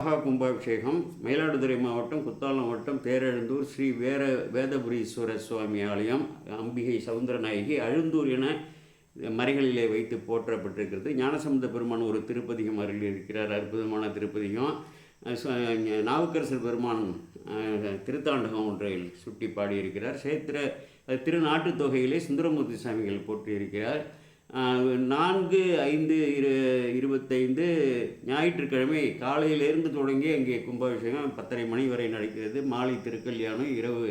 மகா கும்பாபிஷேகம் மயிலாடுதுறை மாவட்டம் குத்தாலம் மாவட்டம் பேரெழுந்தூர் ஸ்ரீ வேர வேதபுரீஸ்வரர் சுவாமி ஆலயம் அம்பிகை சவுந்தரநாயகி அழுந்தூர் என மறைகளிலே வைத்து போற்றப்பட்டிருக்கிறது. ஞானசம்பந்த பெருமான் ஒரு திருப்பதிகம் அருள் இருக்கிறார் அற்புதமான திருப்பதிகம். நாவுக்கரசர் பெருமான் திருத்தாண்டகம் ஒன்றில் சுட்டி பாடியிருக்கிறார். சேத்திர அஹ், திருநாட்டுத் தொகையிலே சுந்தரமூர்த்தி சாமிகள் போற்றியிருக்கிறார். நான்கு ஐந்து இரு இருபத்தைந்து ஞாயிற்றுக்கிழமை காலையிலிருந்து தொடங்கி அங்கே கும்பாபிஷேகம் பத்தரை மணி வரை நடக்கிறது. மாலை திருக்கல்யாணம் இரவு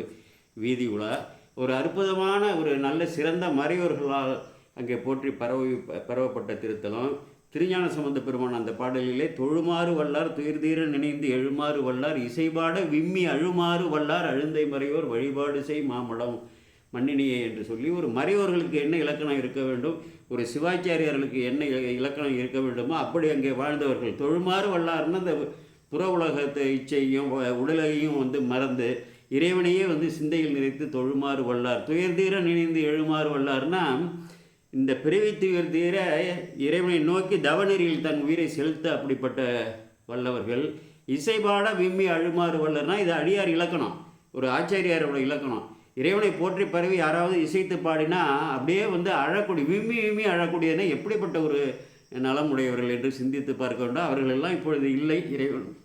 வீதி உலா. ஒரு அற்புதமான ஒரு நல்ல சிறந்த மறைவர்களால் அங்கே போற்றி பரவி பரவப்பட்ட திருத்தலம். திருஞான சம்பந்த பெருமான் அந்த பாடலிலே தொழுமாறு வல்லார் துயர்தீர நினைந்து எழுமாறு வல்லார் இசைபாட விம்மி அழுமாறு வல்லார் அழுந்தை மறையோர் வழிபாடு செய் மாமடம். மண்ணினியே என்று சொல்லி ஒரு மறையோர்களுக்கு என்ன இலக்கணம் இருக்க வேண்டும்? ஒரு சிவாச்சாரியார்களுக்கு என்ன இல- இலக்கணம் இருக்க வேண்டுமோ அப்படி அங்கே வாழ்ந்தவர்கள். தொழுமாறு வல்லாருன்னு அந்த புற உலகத்தை இச்சையும் உடலையும் வந்து மறந்து இறைவனையே வந்து சிந்தையில் நிறைத்து தொழுமாறு வல்லார். துயர்தீர நினைந்து எழுமாறு வல்லார்னா இந்த பிறவி துயர் தீர இறைவனை நோக்கி தவநெறியில் தன் உயிரை செலுத்த அப்படிப்பட்ட வல்லவர்கள். இசைபாட விம்மி அழுமாறு வல்லர்னா இது அடியார் இலக்கணம். ஒரு ஆச்சாரியாரோட இலக்கணம். இறைவனை போற்றி பரவி யாராவது இசைத்து பாடினா அப்படியே வந்து அழக்கூடிய விம்மி விம்மி அழக்கூடியன எப்படிப்பட்ட ஒரு நலமுடையவர்கள் என்று சிந்தித்து பார்க்க வேண்டும். அவர்கள் எல்லாம் இப்பொழுது இல்லை இறைவன்.